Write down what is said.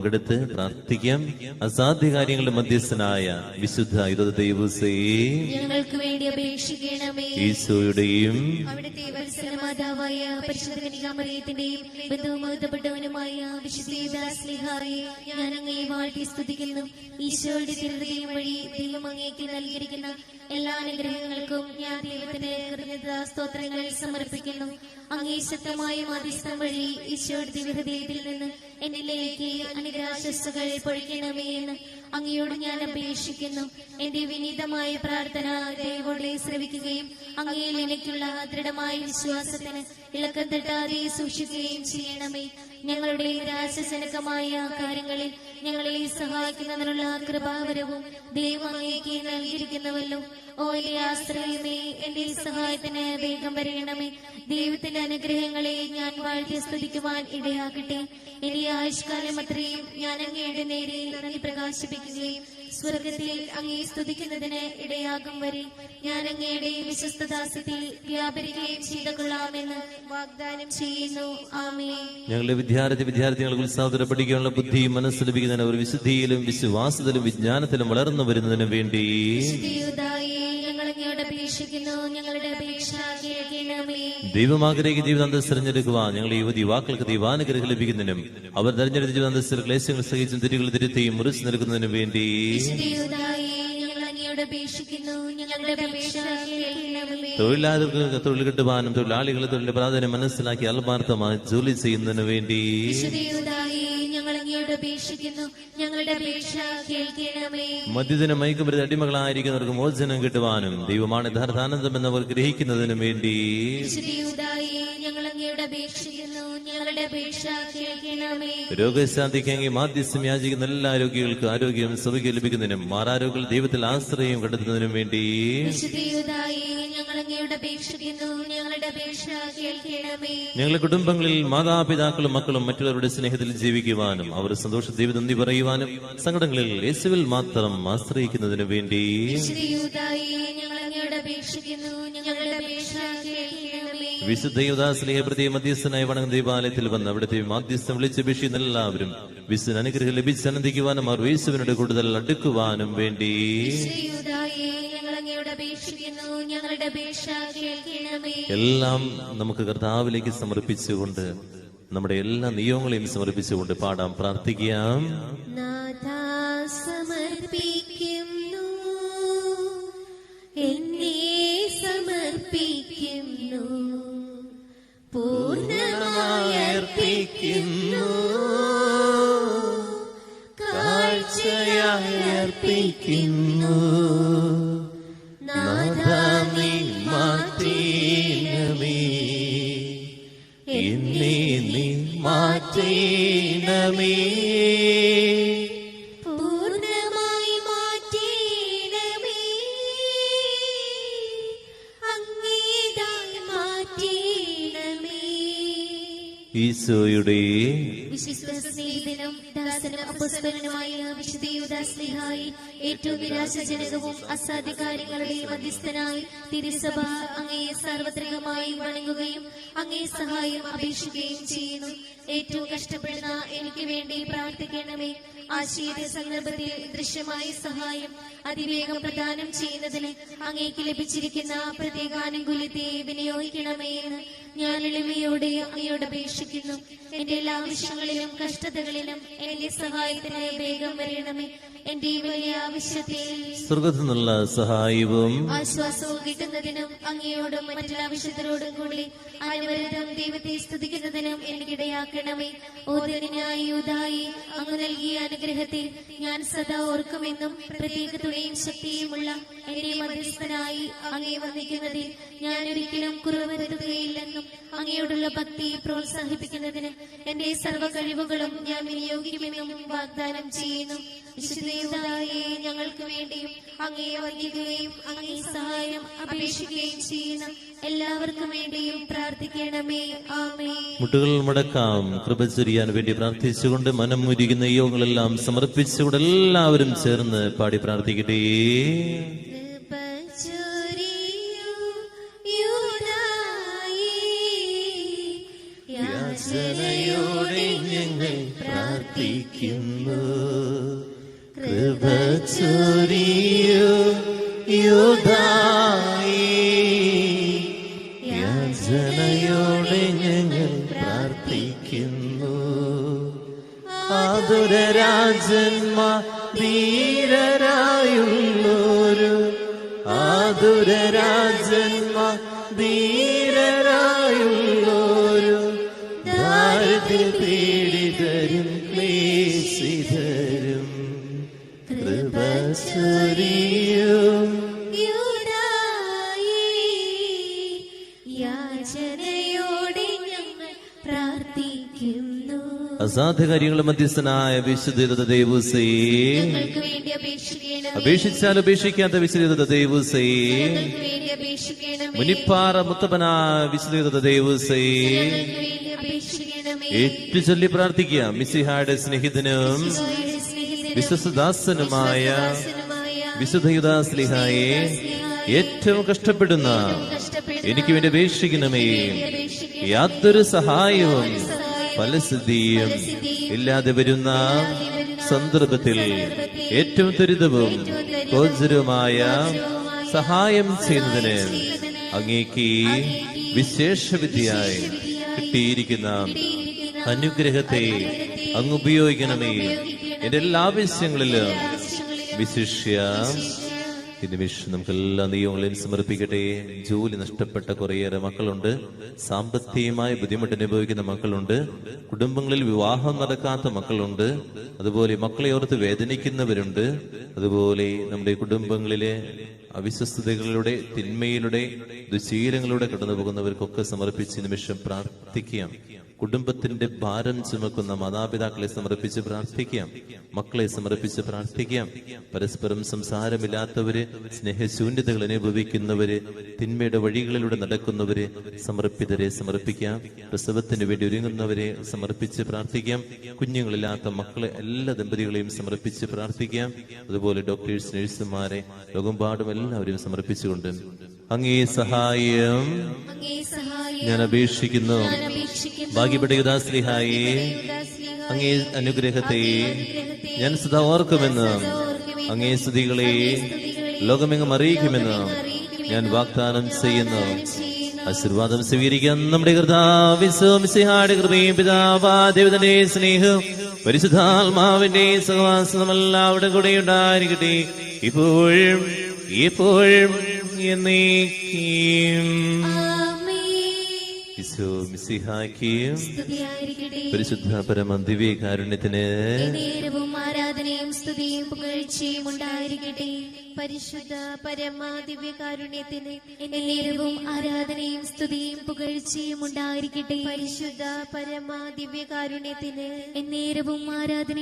പങ്കെടുത്ത് പ്രാർത്ഥിക്കാം. അസാധ്യ കാര്യങ്ങളുടെ മധ്യസ്ഥനായ വിശുദ്ധ ഇരുപത് ദൈവസേ. ഞങ്ങൾക്ക് വേണ്ടി അപേക്ഷിക്കണമേ. ഈശോയുടെയും അവിടുത്തെ വത്സല മാതാവായ പരിശുദ്ധ കനികാമറിയത്തിന്റെയും വിശുദ്ധീദാസ്ലിഹായെ ഞാൻ അങ്ങയെ വാഴ്ത്തി സ്തുതിക്കുന്നു. ഈശോയുടെ തിരുതയും വഴി ദൈവം അങ്ങേക്ക് നൽകിയിരിക്കുന്ന എല്ലാ അനുഗ്രഹങ്ങൾക്കും ഞാൻ ദൈവത്തിന്റെ കൃതജ്ഞതാ സ്തോത്രങ്ങൾ സമർപ്പിക്കുന്നു. അങ്ങേ ശക്തമായ മാധ്യസ്ഥം വഴി ഈശോയുടെ ദിവ്യഹൃദയത്തിൽ നിന്ന് എന്നിലേക്ക് അനുഗ്രാശസ്സുകൾ പൊഴിക്കണമേ എന്ന് അങ്ങയോട് ഞാൻ അപേക്ഷിക്കുന്നു. എന്റെ വിനീതമായ പ്രാർത്ഥന ദൈവോടെ ശ്രവിക്കുകയും അങ്ങയിൽ എനിക്കുള്ള ദൃഢമായ വിശ്വാസത്തിന് ഇളക്കം തട്ടാതെ സൂക്ഷിക്കുകയും ചെയ്യണമേ. ഞങ്ങളുടെ രാശജനകമായ കാര്യങ്ങളിൽ ഞങ്ങളെ സഹായിക്കുന്നതിനുള്ള കൃപാവരവും ദൈവമേക്ക് നൽകിയിരിക്കുന്നുവല്ലോ. ഓ എന്റെ ആശ്രയമേ എന്റെ സഹായത്തിന് വേഗം വരയണമേ ദൈവത്തിന്റെ അനുഗ്രഹങ്ങളെ ഞാൻ വാഴ്ത്തി സ്തുതിക്കുവാൻ ഇടയാക്കട്ടെ എന്റെ ആയുഷ്കാലം അത്രയും ഞാൻ അങ്ങയുടെ നേരെ നന്ദി പ്രകാശിപ്പിക്കുകയും സ്വർഗത്തിൽ അങ്ങേ സ്തുതിക്കുന്നതിന് ഇടയാകും വരെ ഞാൻ അങ്ങയുടെ വിശ്വസ്തദാസ്യത്തിൽ വ്യാപരിക്കുകയും ചെയ്തു കൊള്ളാമെന്ന് വാഗ്ദാനം ചെയ്യുന്നു. ആമേ ഞങ്ങളുടെ വിദ്യാർത്ഥി വിദ്യാർത്ഥികൾക്ക് ഉത്സാഹത്തിൽ പഠിക്കാനുള്ള ബുദ്ധിയും മനസ്സ് ലഭിക്കുന്നതിന് ഒരു വിശുദ്ധിയിലും വിശ്വാസത്തിലും വിജ്ഞാനത്തിലും വളർന്നു വരുന്നതിന് വേണ്ടി ഞങ്ങൾ അങ്ങയോട് അപേക്ഷിക്കുന്നു. ഞങ്ങളുടെ അപേക്ഷ ദൈവം ആഗ്രഹിക്കുന്ന ജീവിതാന്തസ് തിരഞ്ഞെടുക്കുവാൻ ഞങ്ങൾ യുവതി യുവാക്കൾക്ക് ദൈവാനുഗ്രഹം ലഭിക്കുന്നതിനും അവർ തെരഞ്ഞെടുത്ത ജീവിതാന്തസ്സിൽ ക്ലേശങ്ങൾ സഹിച്ചും തിരികൾ തിരുത്തിയും മുറിച്ച് നിൽക്കുന്നതിനും വേണ്ടി. തൊഴിലാളികൾക്ക് തൊഴിൽ കിട്ടുവാനും തൊഴിലാളികളെ തൊഴിലിന്റെ പ്രാധാന്യം മനസ്സിലാക്കി ആത്മാർത്ഥമായി ജോലി ചെയ്യുന്നതിനു വേണ്ടി. അപേക്ഷിക്കുന്നു. ഞങ്ങളുടെ അപേക്ഷ കേൾക്കണമേ. മദ്യത്തിന് മയക്കുമരുന്ന് അടിമകളായിരിക്കുന്നവർക്ക് മോചനം കിട്ടുവാനും ദൈവമാണ് യഥാർത്ഥാനന്ദം എന്നവർ ഗ്രഹിക്കുന്നതിനും വേണ്ടി. ഞങ്ങൾ അങ്ങയോട് അപേക്ഷിക്കുന്നു. ഞങ്ങളുടെ അപേക്ഷ കേൾക്കണമേ. രോഗശാന്തിക്കെങ്കിൽ മാധ്യസ്ഥം യാചിക്കുന്ന എല്ലാ രോഗികൾക്കും ആരോഗ്യം സൗഖ്യം ലഭിക്കുന്നതിനും മാറാരോഗ്യ ദൈവത്തിൽ ആശ്രയം കണ്ടെത്തുന്നതിനും വേണ്ടി. ഞങ്ങൾ അങ്ങയോട് അപേക്ഷിക്കുന്നു. ഞങ്ങളുടെ അപേക്ഷ കേൾക്കണമേ. ഞങ്ങളുടെ കുടുംബങ്ങളിൽ മാതാപിതാക്കളും മക്കളും മറ്റുള്ളവരുടെ സ്നേഹത്തിൽ ജീവിക്കുവാനും അവർ സന്തോഷ ദൈവനന്ദി പറയുവാനും സങ്കടങ്ങളിൽ യേശുവിൽ മാത്രം ആശ്രയിക്കുന്നതിനു വേണ്ടി. വിശുദ്ധ യുദാസ്ലിഹ പ്രതി മധ്യസ്ഥനായി വണങ്ങുന്ന ദേവാലയത്തിൽ വന്ന് അവിടുത്തെ മാധ്യസ്ഥം വിളിച്ചപേക്ഷിക്കുന്ന എല്ലാവരും വിശുദ്ധ അനുഗ്രഹം ലഭിച്ച് ആനന്ദിക്കുവാനും അവർ യേശുവിനോട് കൂടുതൽ അടുക്കുവാനും വേണ്ടി. എല്ലാം നമുക്ക് കർത്താവിലേക്ക് സമർപ്പിച്ചുകൊണ്ട് നമ്മുടെ എല്ലാ നിയമങ്ങളെയും സമർപ്പിച്ചുകൊണ്ട് പാടാം. പ്രാർത്ഥിക്കാം. സമർപ്പിക്കുന്നു. എന്നെ സമർപ്പിക്കുന്നു. പൂർണമായി അർപ്പിക്കുന്നു. ഈശോയുടെ തിരുസഭ അങ്ങയെ വണങ്ങുകയും അങ്ങേ സഹായം അപേക്ഷിക്കുകയും ചെയ്യുന്നു. ഏറ്റവും കഷ്ടപ്പെടുന്ന എനിക്ക് വേണ്ടി പ്രാർത്ഥിക്കണമേ. ആശീത സന്ദർഭത്തിൽ ദൃശ്യമായ സഹായം അതിവേഗം പ്രദാനം ചെയ്യുന്നതിന് അങ്ങേക്ക് ലഭിച്ചിരിക്കുന്ന പ്രത്യേകാനുകൂല്യത്തെ വിനിയോഗിക്കണമേ എന്ന് ഞാൻ എളിമയോടെ അങ്ങയോട് അപേക്ഷിക്കുന്നു എന്റെ എല്ലാ ആവശ്യങ്ങളിലും കഷ്ടതകളിലും എന്റെ സഹായത്തിനായി വേഗം വരണമേ എന്റെ ഈ വലിയ ആവശ്യത്തിൽ സ്വർഗത്തിൽ നിന്നുള്ള സഹായവും ആശ്വാസവും കിട്ടുന്നതിനും അങ്ങയോടും മറ്റുള്ള ആവശ്യത്തിനോടും കൂടി അനുവരതം ദൈവത്തെ സ്തുതിക്കുന്നതിനും എനിക്കിടയാക്കണമേ. ഓദരനായി യൂതായി അങ്ങ് നൽകിയ അനുഗ്രഹത്തിൽ ഞാൻ സദാ ഓർക്കുമെന്നും പ്രത്യേക തുണയും ശക്തിയുമുള്ള എന്റെ മധ്യസ്ഥനായി അങ്ങേ വന്നിക്കുന്നതിൽ ഞാൻ ഒരിക്കലും കുറവ് വരുത്തുകയില്ലെന്നും അങ്ങയോടുള്ള ഭക്തി പ്രോത്സാഹിപ്പിക്കുന്നതിന് എന്റെ സർവ കഴിവുകളും ഞാൻ വിനിയോഗിക്കുമെന്നും വാഗ്ദാനം ചെയ്യുന്നു. ഞങ്ങൾക്ക് വേണ്ടിയും അങ്ങയെ വന്ദിക്കുകയും അങ്ങേ സഹായം അപേക്ഷിക്കുകയും ചെയ്യുന്ന എല്ലാവർക്കും വേണ്ടിയും പ്രാർത്ഥിക്കണമേ. ആമേ മുട്ടുകൾ മുടക്കാം കൃപ ചൊരിയാൻ വേണ്ടി പ്രാർത്ഥിച്ചുകൊണ്ട് മനം മുരിക്കുന്ന യോഗങ്ങളെല്ലാം സമർപ്പിച്ചുകൊണ്ട് എല്ലാവരും ചേർന്ന് പാടി പ്രാർത്ഥിക്കട്ടെ. യാചനയോടെ ഞങ്ങൾ പ്രാർത്ഥിക്കുന്നു. കൃപ ചൊരിയൂ യാചനയോടെ ഞങ്ങൾ പ്രാർത്ഥിക്കുന്നു. ആതുരരാജന്മാർ ധീരരായുള്ളൊരു ആതുരരാജന്മാർ ധീരരായുള്ളൊരു ദാരിദ്ര്യ പീഡിതരും ക്ലേശിതരും. കൃപ ചൊരിയും യൂദായേ, യാചനയോടെ ഞങ്ങൾ പ്രാർത്ഥിക്കുന്നു. അസാധ്യ കാര്യങ്ങളുടെ മധ്യസ്ഥനായ വിശുദ്ധ ദേവസേ അപേക്ഷിച്ചാൽ അപേക്ഷിക്കാത്ത വിശുദ്ധ ദേവസേ മുനിപ്പാറ മുത്തപ്പനായ വിശുദ്ധ ദേവസേ ഞങ്ങൾക്ക് പ്രാർത്ഥിക്കുക ഏറ്റു ചൊല്ലി പ്രാർത്ഥിക്കുക. മിസിഹായുടെ സ്നേഹിതനും വിശ്വസദാസനുമായ ദാസനുമായ വിശുദ്ധയുദാസ്ലിഹായെ ഏറ്റവും കഷ്ടപ്പെടുന്ന എനിക്ക് വേണ്ടി അപേക്ഷിക്കണമേ. യാതൊരു സഹായവും ഫലസിദ്ധിയും ഇല്ലാതെ വരുന്ന സന്ദർഭത്തിൽ ഏറ്റവും ത്വരിതവും ഗോചരവുമായ സഹായം ചെയ്യുന്നതിന് അങ്ങേക്ക് വിശേഷവിദ്യയായി കിട്ടിയിരിക്കുന്ന അനുഗ്രഹത്തെ അങ്ങ് ഉപയോഗിക്കണമേ. എന്റെ എല്ലാ ആവശ്യങ്ങളിലും വിശിഷ്യ. ഈ നിമിഷം നമുക്ക് എല്ലാ നിയമങ്ങളെയും സമർപ്പിക്കട്ടെ. ജോലി നഷ്ടപ്പെട്ട കുറേയേറെ മക്കളുണ്ട്. സാമ്പത്തികമായ ബുദ്ധിമുട്ട് അനുഭവിക്കുന്ന മക്കളുണ്ട്. കുടുംബങ്ങളിൽ വിവാഹം നടക്കാത്ത മക്കളുണ്ട്. അതുപോലെ മക്കളെ ഓർത്ത് വേദനിക്കുന്നവരുണ്ട്. അതുപോലെ നമ്മുടെ കുടുംബങ്ങളിലെ അവിശ്വസ്തതകളിലൂടെ തിന്മയിലൂടെ ദുശീലങ്ങളിലൂടെ കടന്നു പോകുന്നവർക്കൊക്കെ സമർപ്പിച്ച് നിമിഷം പ്രാർത്ഥിക്കാം കുടുംബത്തിന്റെ ഭാരം ചുമക്കുന്ന മാതാപിതാക്കളെ സമർപ്പിച്ച് പ്രാർത്ഥിക്കാം. മക്കളെ സമർപ്പിച്ച് പ്രാർത്ഥിക്കാം. പരസ്പരം സംസാരമില്ലാത്തവര് സ്നേഹശൂന്യതകൾ അനുഭവിക്കുന്നവര് തിന്മയുടെ വഴികളിലൂടെ നടക്കുന്നവര് സമർപ്പിതരെ സമർപ്പിക്കാം. പ്രസവത്തിന് വേണ്ടി ഒരുങ്ങുന്നവരെ സമർപ്പിച്ച് പ്രാർത്ഥിക്കാം. കുഞ്ഞുങ്ങളില്ലാത്ത മക്കളെ എല്ലാ ദമ്പതികളെയും സമർപ്പിച്ച് പ്രാർത്ഥിക്കാം. അതുപോലെ ഡോക്ടേഴ്സ് നഴ്സുമാരെ ലോകമ്പാടും എല്ലാവരെയും സമർപ്പിച്ചുകൊണ്ട്. അങ്ങേ സഹായം. ഞാൻ അപേക്ഷിക്കുന്നു. ഭാഗ്യപ്പെട്ട യുദാശ്ലീഹ അങ്ങേ അനുഗ്രഹത്തെ ഞാൻ സദാ ഓർക്കുമെന്ന് അങ്ങേ സ്തുതികളെ ലോകമെങ്ങും അറിയിക്കുമെന്ന് ഞാൻ വാഗ്ദാനം ചെയ്യുന്നു. ആശീർവാദം സ്വീകരിക്കാൻ നമ്മുടെ ദേവതന്റെ സ്നേഹം പരിശുദ്ധാത്മാവിന്റെ സഹവാസം അവിടെ കൂടെ ഉണ്ടായിരിക്കട്ടെ. ഇപ്പോഴും എപ്പോഴും എന്നേക്കും. മിസിഹാക്കിയും സ്തുതിയായിരിക്കട്ടെ. പരിശുദ്ധ പരമ ദിവ്യകാരുണ്യത്തിന് നേരവും ആരാധനയും സ്തുതിയും പുകഴ്ചയും ഉണ്ടായിരിക്കട്ടെ. പരിശുദ്ധ പരമാ ദിവ്യകാരുണ്യത്തിന് നേരവും ആരാധനയും സ്തുതിയും പുകഴ്ചയും ഉണ്ടായിരിക്കട്ടെ. പരിശുദ്ധ പരമാ ദിവ്യകാരുണ്യത്തിന് നേരവും ആരാധനയും